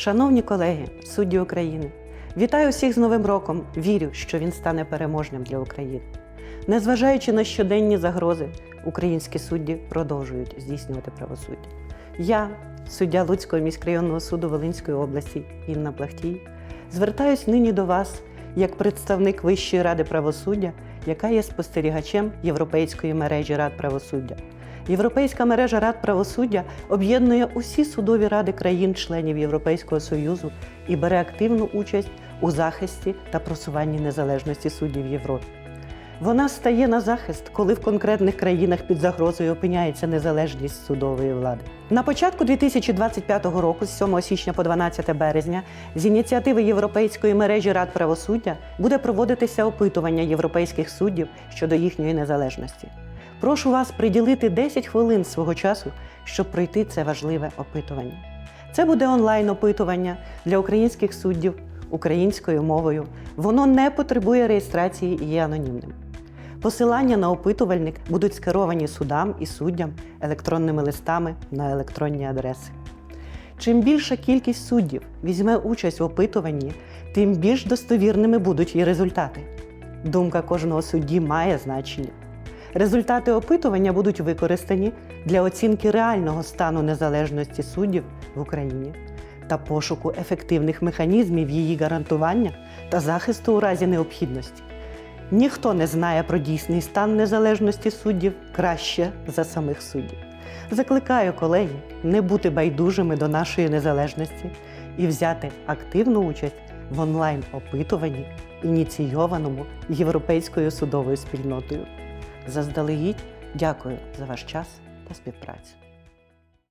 Шановні колеги, судді України, вітаю всіх з Новим роком. Вірю, що він стане переможним для України. Незважаючи на щоденні загрози, українські судді продовжують здійснювати правосуддя. Я, суддя Луцького міськрайонного суду Волинської області Інна Плахтій, звертаюсь нині до вас як представник Вищої ради правосуддя, яка є спостерігачем Європейської мережі рад правосуддя. Європейська мережа рад правосуддя об'єднує усі судові ради країн-членів Європейського Союзу і бере активну участь у захисті та просуванні незалежності суддів Європи. Вона стає на захист, коли в конкретних країнах під загрозою опиняється незалежність судової влади. На початку 2025 року, з 7 січня по 12 березня, з ініціативи Європейської мережі рад правосуддя буде проводитися опитування європейських суддів щодо їхньої незалежності. Прошу вас приділити 10 хвилин свого часу, щоб пройти це важливе опитування. Це буде онлайн-опитування для українських суддів українською мовою. Воно не потребує реєстрації і є анонімним. Посилання на опитувальник будуть скеровані судам і суддям електронними листами на електронні адреси. Чим більша кількість суддів візьме участь в опитуванні, тим більш достовірними будуть і результати. Думка кожного судді має значення. Результати опитування будуть використані для оцінки реального стану незалежності суддів в Україні та пошуку ефективних механізмів її гарантування та захисту у разі необхідності. Ніхто не знає про дійсний стан незалежності суддів краще за самих суддів. Закликаю колеги не бути байдужими до нашої незалежності і взяти активну участь в онлайн-опитуванні, ініційованому Європейською судовою спільнотою. Заздалегідь дякую за ваш час та співпрацю.